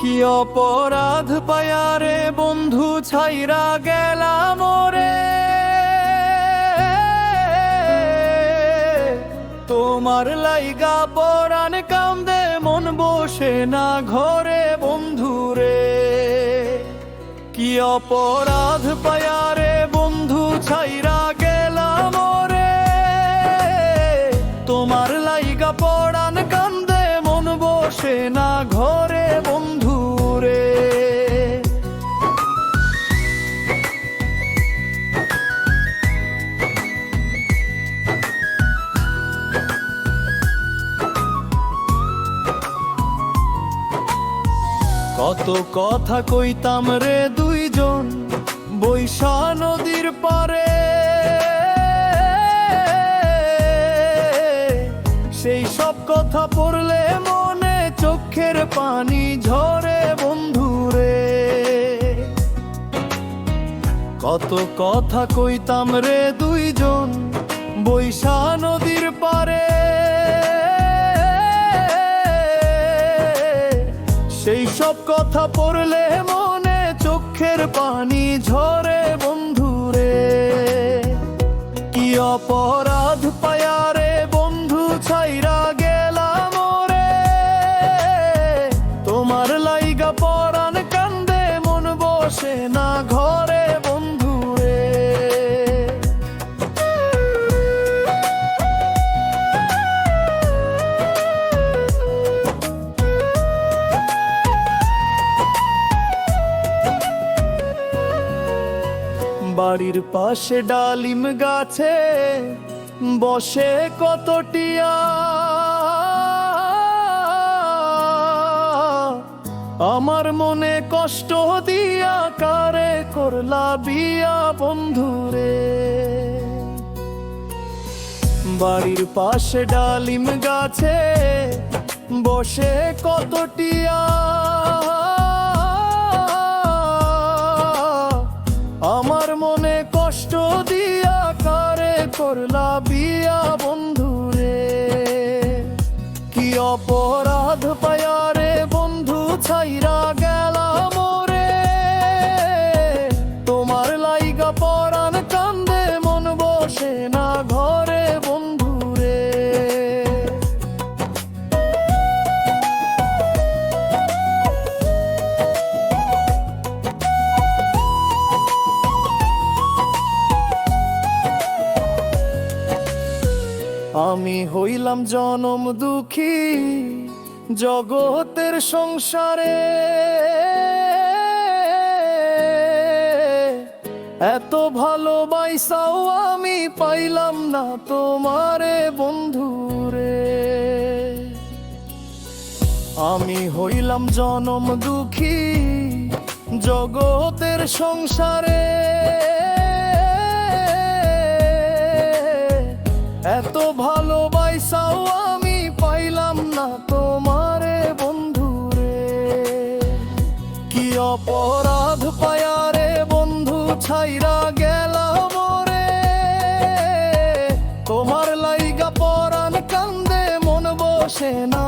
কি অপরাধ পায়ারে বন্ধু ছাইরা গেলাম রে? তোমার লাইগা পরাণ কান্দে মন বসে না ঘরে বন্ধু রে। কি অপরাধ পায়ারে বন্ধু ছাইরা কত কথা কইতাম রে দুইজন, বৈশা নদীর পারে। সেই সব কথা পড়লে মনে চোখের পানি ঝরে বন্ধুরে কত কথা কইতাম রে দুইজন, বৈশা নদীর পারে। সব কথা পড়লে মনে চোখের পানি ঝরে বন্ধুরে। কি অপরাধ পায়ারে বাড়ির পাশে ডালিম গাছে বসে কতটিয়া আমার মনে কষ্ট দিয়া কারে করলা বিয়া বন্ধুরে। বাড়ির পাশে ডালিম গাছে বসে কতটিয়া করলা বিয়া বন্ধুরে? কি অপরাধ আমি হইলাম জনম দুঃখী জগতের সংসারে। এত ভালোবাসাও আমি পাইলাম না তোমারে বন্ধুরে। আমি হইলাম জনম দুঃখী জগতের সংসারে। এত ভালোবাসাও আমি পাইলাম না তোমারে বন্ধুরে কি অপরাধ পায়ারে বন্ধু, ছাইরা গেলাম রে তোমার লাইগা পরাণ কান্দে মন বসে না